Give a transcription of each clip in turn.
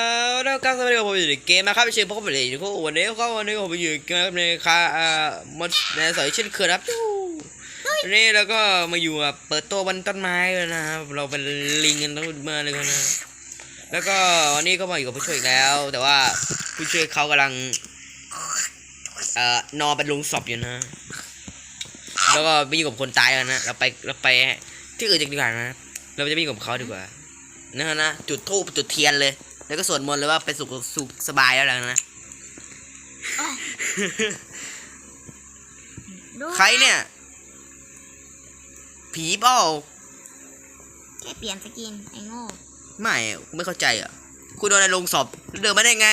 อแล้วก็สวัสดีครับผมอยู่ในเกมนะครับชื่อพวกผมเลยทุกวันนี้ก็วันนี้ผมอยู่ในคาอ่ามดในสอยเช่นเคยครับวันนี้เราก็มาอยู่กับเปิดตัวบนต้นไม้เลยนะครับเราเป็นลิงกันทั้งเมื่อเลยนะแล้วก็วันนี้ก็มาอยู่กับผู้ช่วยอีกแล้ว แต่ว่าผู้ช่วยเขากำลังเอ่อนอนเป็นลุงศพอยู่นะแล้วก็ไปอยู่กับคนตายแล้วนะเราไปเราไปที่อื่นดีกว่านะเราจะไปอยู่กับเขาดีกว่านะฮะนะจุดธูปจุดเทียนเลย แล้วก็สวดมนต์เลยว่าไปสุขสุขสบายแล้วแหละนะดูใครเนี่ย ผีเปล่าแค่เปลี่ยนสกินไอ้โง่ไม่กูไม่เข้าใจอะ คุณโดนในโรงศพแล้วเดินมาได้ไง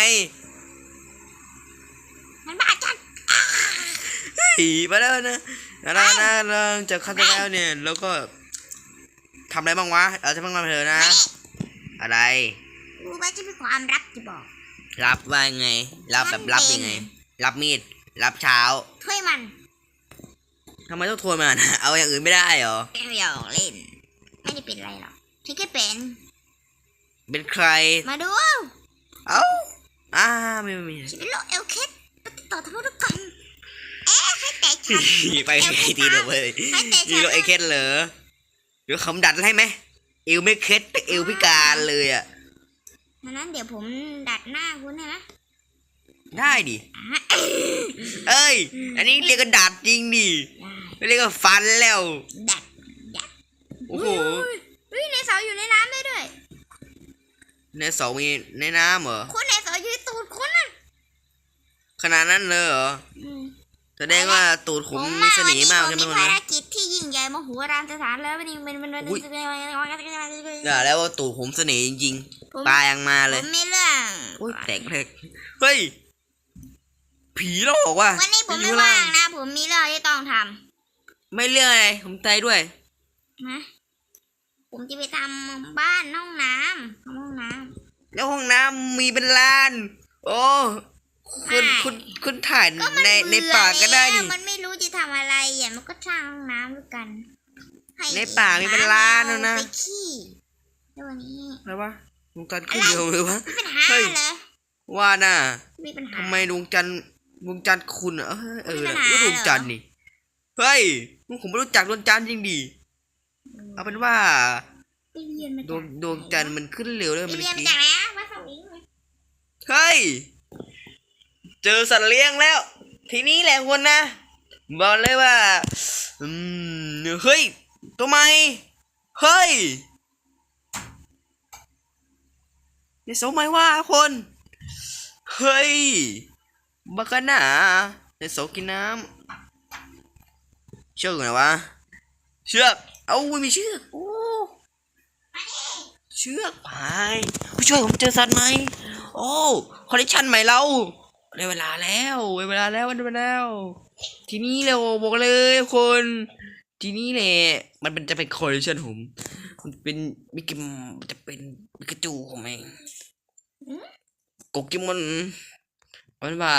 มันบ้าจัดผีมาแล้วนะนะนะนะเราจะคัดแล้วเนี่ย แล้วก็ทำอะไรบ้างวะ เราจะบ้างมาเถอะนะ อะไร รู้ไหมจะมีความรักจะบอก รับว่าไง รับแบบรับยังไง รับมีด รับเช้าถ้วยมันทำไมต้องโทรมานะเอาอย่างอื่นไม่ได้เหรอไม่อยากเล่น ไม่ได้เป็นไรหรอกที่แค่เป็น เป็นใคร มาดู เอ้าอ่าไม่ไม่ไม่ชีวิตโลกเอลเคสติดต่อทะลุทุกกันเอ๊ะให้แตกฉันไปทีเดียวเลยให้แต่มีฉันโรเอเคสเหรอหรือคำดัดให้ไหมเอวไม่เคสแต่เอวพิการเลยอะ ดังนั้นเดี๋ยวผมดัดหน้าคุณนะได้ดิ เอ้ย อันนี้เรียกกันดัดจริงดิได้ไม่เรียกว่าฟันแล้ว ดัดดัดโอ้โหเฮ้ยในเสาอยู่ในน้ำได้ด้วย ในเสามีในน้ำเหรอคุณในเสาอยู่ในตูดคุณน่ะขนาดนั้นเลยเหรออืม แสดงว่าตูดผมมีเสน่ห์มากใช่ไหมผวันภานั้นรกิจที่ยิ่งใหญ่มโหฬารสถานแล้ววันนี้มันมันมันอุ๊ยผมอย่าแล้วว่าตูดผมเสน่ห์จริงๆปลายังมาเลยมีเรื่องโอ้ยแตกเลยเฮ้ยผีหลอกว่ะวันนี้ผมอไม่ยู่ว่าล่งนะ ผมมีเรื่องที่ต้องทไม่เรื่องอะไรผมใจด้วยำนะผมจะไปทำบ้านห้องน้ำทำห้องน้แล้วห้องน้ำมีเป็นล้าน โอ้ คุณคุณคุณถ่ายำก็มันในในเบื่อป่าก็ได้แล้วดิมันไม่รู้จะทำอะไรอะมันก็สร้างห้องน้ำด้วยกันให้ในป่ามีเป็นล้านแล้วนะ ไปขี้แล้ววันนี้อะไรวะดวงจันทร์ขึ้นเดียวเลยวะ มีปัญหาเฮ้ย เหรอว่าน่ะมีปัญหา ทำไมดวงจันทร์ดวงจันทร์คุณอะเออเออมีปัญหาก็ดวงจันทร์นี่ เฮ้ยผมไม่รู้จักดวงจันทร์จริงดิเอาเป็นว่าไปเรียนมาดวงดวงจันทร์มันขึ้นเร็วเลยไปมันเรียนมากี้จากไหนอะมาฝั่งนี้ไหมเฮ้ย เจอสัตว์เลี้ยงแล้ว ทีนี้แหละคนนะ บอกเลยว่า อืม เฮ้ยตัวใหม่เฮ้ยนี่สมัยว่าคน เฮ้ย บักหนาในโสกินน้ำเชือกไหนวะ เชือก เอาไม่มีเชือก โอ้ เชือกพายผู้ช่วยผมเจอสัตว์ใหม โอ้ คอลเลคชันใหม่เรา ได้เวลาแล้วได้เวลาแล้วได้เวลาแล้ว ทีนี้เร็วบอกเลยคน ทีนี้แหละมันเป็นจะเป็นคอลเลชันผมมันเป็นมิกกี้มันจะเป็นมิกาจูของเองกกิมอนมันว่า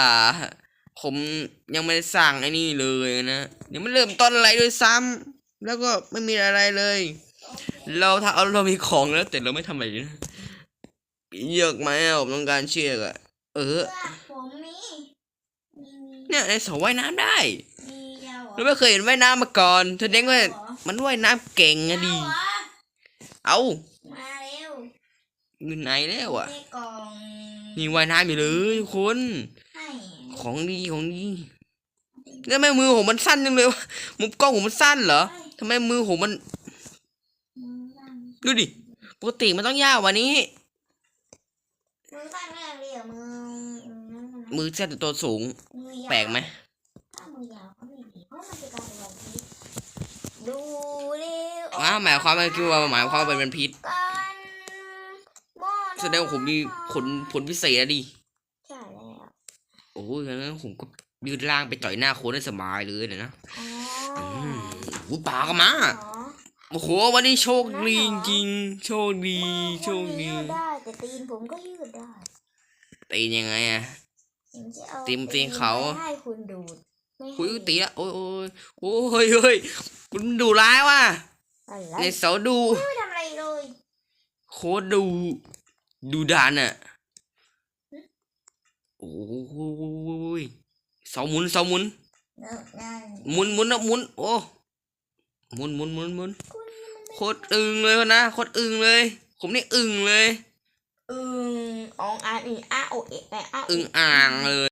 ผมยังไม่ได้สร้างไอ้นี่เลยนะยังไม่เริ่มต้นอะไรด้วยซ้ำแล้วก็ไม่มีอะไรเลย เราถ้าเอาเรามีของแล้วแต่เราไม่ทำอะไรเลยนะเยือกไหมผมต้องการเชือกอะเออ เนี่ยในเสาว่ายน้ำได้มีเดียวเหรอเราไม่เคยเห็นว่ายน้ำมาก่อนแสดงว่ามันว่ายน้ำเก่งอะดี เอามาเร็วอยู่ไหนแล้วอะได้กล่องนี่ว่ายน้ำอยู่เลยทุกคนให้ของดีของดีแล้วทำไมมือผมมันสั้นจังเลยวะมุมกล้องผมมันสั้นเหรอทำไมมือผมมันมือสั้นดูดิ ปกติมันต้องยาวกว่านี้มือสั้นไม่เรียวมือ มือมือสั้นแต่ตัวสูงมือยาวแปลกไหมถ้ามือยาวก็ไม่ดีเพราะมันจะกลายเป็นวันพีชดูเร็วอ้าวหมายความว่าคือว่าหมายความว่าเป็นพิษกันบอแสดงว่าผมมีผลผลพิเศษอะดิใช่แล้วโอ้ยงั้นผมก็ยืดล่างไปต่อยหน้าโค้ดได้สบายเลยนะอ๋ออืมหูปากมาอ๋อโอ้โหวันนี้โชคดีจริงๆโชคดีโชคดียืดได้แต่ตีนผมก็ยืดได้ตีนยังไงอะ เอาติมตีนเขาให้คุณดูคุยตีละโอ้ยโอ้ยโอ้ยเฮ้ยคุณดูร้ายว่ะในเสาดู ไม่ทำอะไรเลย โคตรดู ดูดานอะโอ้ยเสาหมุนเสาหมุนหมุนหมุนนะหมุนโอ้หมุนหมุนหมุนหมุนโคตรอึงเลยนะโคตรอึงเลย ผมนี่อึงเลย องอางอีอ้าโอเอแอะอ้าอึงอ่างเลย